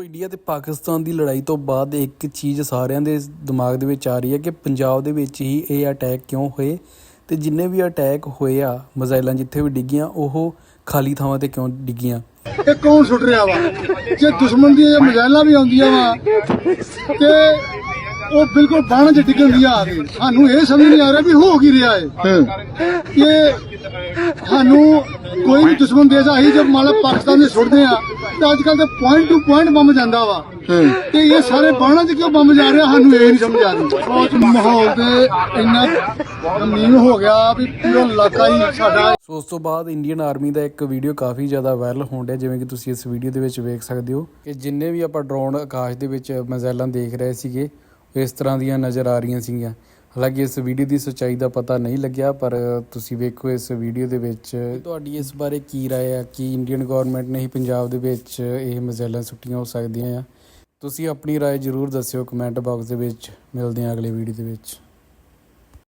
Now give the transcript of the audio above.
ਦੋਸਤੋ ਇੰਡੀਆ ਤੇ ਪਾਕਿਸਤਾਨ ਦੀ ਲੜਾਈ ਤੋਂ ਬਾਅਦ ਇੱਕ ਚੀਜ਼ ਸਾਰਿਆਂ ਦੇ ਦਿਮਾਗ ਦੇ ਵਿੱਚ ਆ ਰਹੀ ਹੈ ਕਿ ਪੰਜਾਬ ਦੇ ਵਿੱਚ ਹੀ ਇਹ ਅਟੈਕ ਕਿਉਂ ਹੋਏ ਤੇ ਜਿੰਨੇ ਵੀ ਅਟੈਕ ਹੋਏ ਆ ਮਿਜ਼ਾਈਲਾਂ ਜਿੱਥੇ ਵੀ ਡਿੱਗੀਆਂ, ਉਹ ਖਾਲੀ ਥਾਵਾਂ ਤੇ ਕਿਉਂ ਡਿੱਗੀਆਂ? ਇਹ ਕੌਣ ਸੁੱਟ ਰਿਹਾ ਵਾ? ਜੇ ਦੁਸ਼ਮਣ ਦੀਆਂ ਮਜ਼ਾਇਲਾਂ ਵੀ ਆਉਂਦੀਆਂ ਵਾ, ਤੇ ਉਹ ਬਿਲਕੁਲ ਬਾਣ ਚ ਡਿੱਗਣ ਦੀਆਂ ਆ ਗਏ ਸਾਨੂੰ ਇਹ ਸਮਝ ਨਹੀਂ ਆ ਰਿਹਾ ਵੀ ਹੋ ਕੀ ਰਿਹਾ ਹੈ। ਕਿ ਸਾਨੂੰ ਕੋਈ ਵੀ ਦੁਸ਼ਮਣ ਦੇਸ਼ ਆਹੀ ਜਦ ਮੰਨ ਲਓ ਪਾਕਿਸਤਾਨ ਦੇ ਸੁੱਟਦੇ ਆ ਤੇ ਅੱਜ ਕੱਲ ਤੇ ਪੁਆਇੰਟ ਟੂ ਪੁਆਇੰਟ ਬੰਬ ਜਾਂਦਾ ਵਾ। ਤੇ ਇਹ ਸਾਰੇ ਬਾਣਾਂ 'ਚ ਕਿਉਂ ਬੰਬ ਜਾ ਰਿਹਾ ਸਾਨੂੰ ਇਹ ਨਹੀਂ ਸਮਝ ਆ ਰਹੀ। ਬਹੁਤ ਮਾਹੌਲ ਤੇ ਇੰਨਾ ਗਮੀਨ ਹੋ ਗਿਆ ਵੀ ਪੂਰਾ ਇਲਾਕਾ ਹੀ ਸਾਡਾ ਸੋ ਉਸ ਤੋਂ ਬਾਅਦ ਇੰਡੀਅਨ ਆਰਮੀ ਦਾ ਇੱਕ ਵੀਡੀਓ ਕਾਫੀ ਜ਼ਿਆਦਾ ਵਾਇਰਲ ਹੋਣ ਡਿਆ ਜਿਵੇਂ ਕਿ ਤੁਸੀਂ ਇਸ ਵੀਡੀਓ ਦੇ ਵਿੱਚ ਵੇਖ ਸਕਦੇ ਹੋ ਕਿ ਜਿੰਨੇ ਵੀ ਆਪਾਂ ਡਰੋਨ ਆਕਾਸ਼ ਦੇ ਵਿੱਚ ਮਿਜ਼ਾਈਲਾਂ ਦੇਖ ਰਹੇ ਸੀਗੇ ਇਸ ਤਰ੍ਹਾਂ ਦੀਆਂ ਨਜ਼ਰ ਆ ਰਹੀਆਂ ਸੀਗੀਆਂ। ਹਾਲਾਂਕਿ ਇਸ ਵੀਡੀਓ ਦੀ ਸੱਚਾਈ ਦਾ ਪਤਾ ਨਹੀਂ ਲੱਗਿਆ, ਪਰ ਤੁਸੀਂ ਵੇਖੋ ਇਸ ਵੀਡੀਓ ਦੇ ਵਿੱਚ ਤੁਹਾਡੀ ਇਸ ਬਾਰੇ ਕੀ ਰਾਏ ਆ? ਕਿ ਇੰਡੀਅਨ ਗਵਰਨਮੈਂਟ ਨੇ ਹੀ ਪੰਜਾਬ ਦੇ ਵਿੱਚ ਇਹ ਮਿਜ਼ਾਈਲਾਂ ਸੁੱਟੀਆਂ, ਹੋ ਸਕਦੀਆਂ ਆ? ਤੁਸੀਂ ਆਪਣੀ ਰਾਏ ਜ਼ਰੂਰ ਦੱਸਿਓ ਕਮੈਂਟ ਬਾਕਸ ਦੇ ਵਿੱਚ। ਮਿਲਦੇ ਹਾਂ ਅਗਲੇ ਵੀਡੀਓ ਦੇ ਵਿੱਚ।